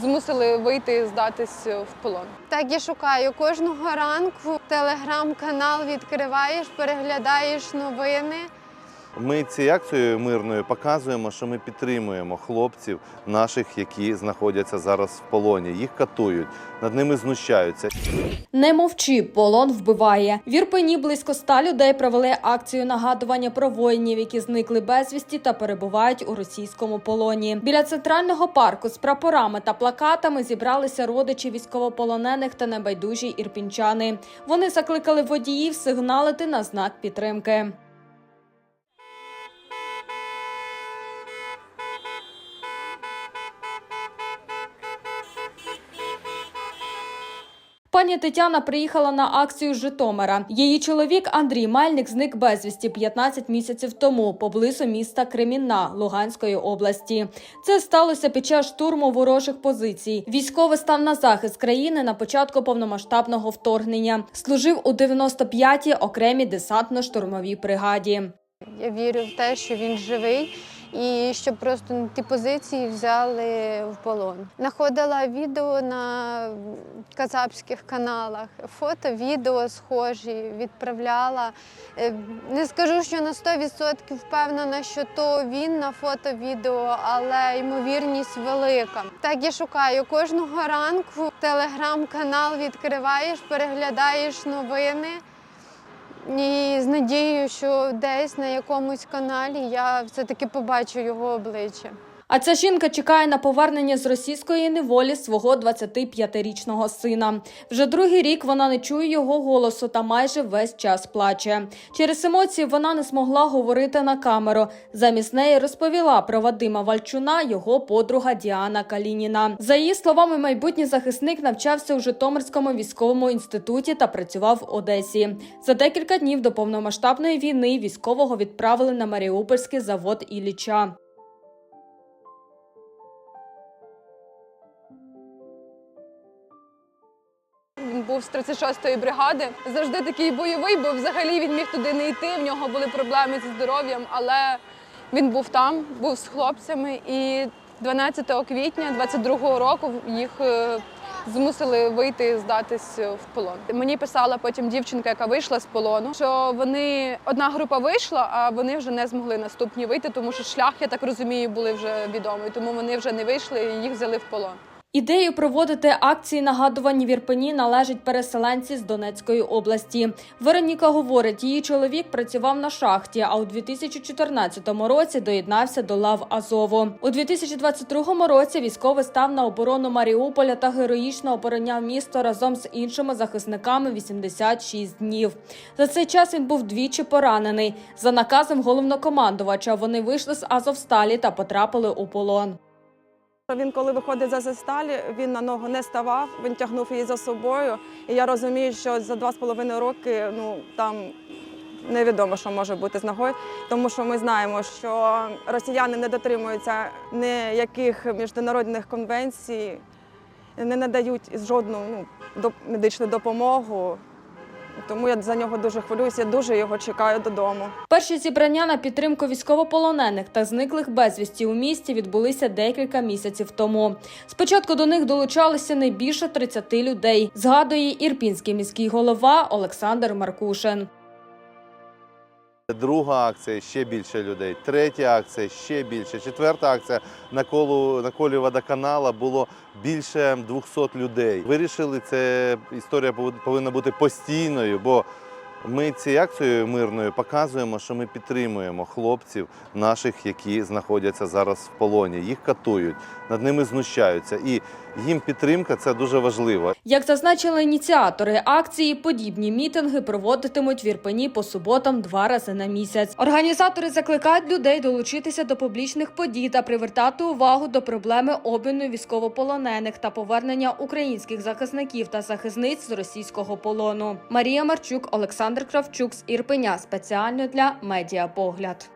змусили вийти здатись в полон. Так я шукаю кожного ранку. Телеграм-канал відкриваєш, переглядаєш новини. Ми цією акцією мирною показуємо, що ми підтримуємо хлопців наших, які знаходяться зараз в полоні. Їх катують, над ними знущаються. Не мовчи, полон вбиває. В Ірпені близько ста людей провели акцію нагадування про воїнів, які зникли безвісті та перебувають у російському полоні. Біля центрального парку з прапорами та плакатами зібралися родичі військовополонених та небайдужі ірпінчани. Вони закликали водіїв сигналити на знак підтримки. Пані Тетяна приїхала на акцію з Житомира. Її чоловік Андрій Мельник зник безвісті 15 місяців тому поблизу міста Кремінна Луганської області. Це сталося під час штурму ворожих позицій. Військовий став на захист країни на початку повномасштабного вторгнення. Служив у 95-й окремій десантно-штурмовій бригаді. Я вірю в те, що він живий. І щоб просто ті позиції взяли в полон. Находила відео на казахських каналах, фото, відео схожі, відправляла. Е, Не скажу, що на 100% впевнена, що то він на фото, відео, але ймовірність велика. Так я шукаю кожного ранку. Телеграм-канал відкриваєш, переглядаєш новини. І з надією, що десь на якомусь каналі я все-таки побачу його обличчя. А ця жінка чекає на повернення з російської неволі свого 25-річного сина. Вже другий рік вона не чує його голосу та майже весь час плаче. Через емоції вона не змогла говорити на камеру. Замість неї розповіла про Вадима Вальчуна, його подруга Діана Калініна. За її словами, майбутній захисник навчався у Житомирському військовому інституті та працював в Одесі. За декілька днів до повномасштабної війни військового відправили на Маріупольський завод Ілліча. Був з 36-ї бригади. Завжди такий бойовий, бо взагалі він міг туди не йти. В нього були проблеми зі здоров'ям, але він був там, був з хлопцями. І 12 квітня 22-го року їх е, змусили вийти здатись в полон. Мені писала потім дівчинка, яка вийшла з полону, що вони одна група вийшла, а вони вже не змогли наступні вийти, тому що шлях, я так розумію, були вже відомий. Тому вони вже не вийшли і їх взяли в полон. Ідею проводити акції нагадування в Ірпені належить переселенці з Донецької області. Вероніка говорить, її чоловік працював на шахті, а у 2014 році доєднався до лав Азову. У 2022 році військовий став на оборону Маріуполя та героїчно обороняв місто разом з іншими захисниками 86 днів. За цей час він був двічі поранений. За наказом головнокомандувача вони вийшли з Азовсталі та потрапили у полон. Він, коли виходить з Азовсталі, він на ногу не ставав, він тягнув її за собою. І я розумію, що за два з половиною роки ну там невідомо, що може бути з ногою, тому що ми знаємо, що росіяни не дотримуються ніяких міжнародних конвенцій, не надають жодну ну, медичну допомогу. Тому я за нього дуже хвилююся, дуже його чекаю додому. Перші зібрання на підтримку військовополонених та зниклих безвісті у місті відбулися декілька місяців тому. Спочатку до них долучалися не більше 30 людей. Згадує ірпінський міський голова Олександр Маркушин. Друга акція ще більше людей. Третя акція ще більше. Четверта акція на колу на колі водоканала було більше 200 людей. Вирішили, це історія пов- повинна бути постійною, бо ми цією акцією мирною показуємо, що ми підтримуємо хлопців наших, які знаходяться зараз в полоні. Їх катують, над ними знущаються. І їм підтримка це дуже важливо. Як зазначили ініціатори акції, подібні мітинги проводитимуть в Ірпені по суботам два рази на місяць. Організатори закликають людей долучитися до публічних подій та привертати увагу до проблеми обміну військовополонених та повернення українських захисників та захисниць з російського полону. Марія Марчук, Олександр Кравчук з Ірпеня спеціально для медіапогляд.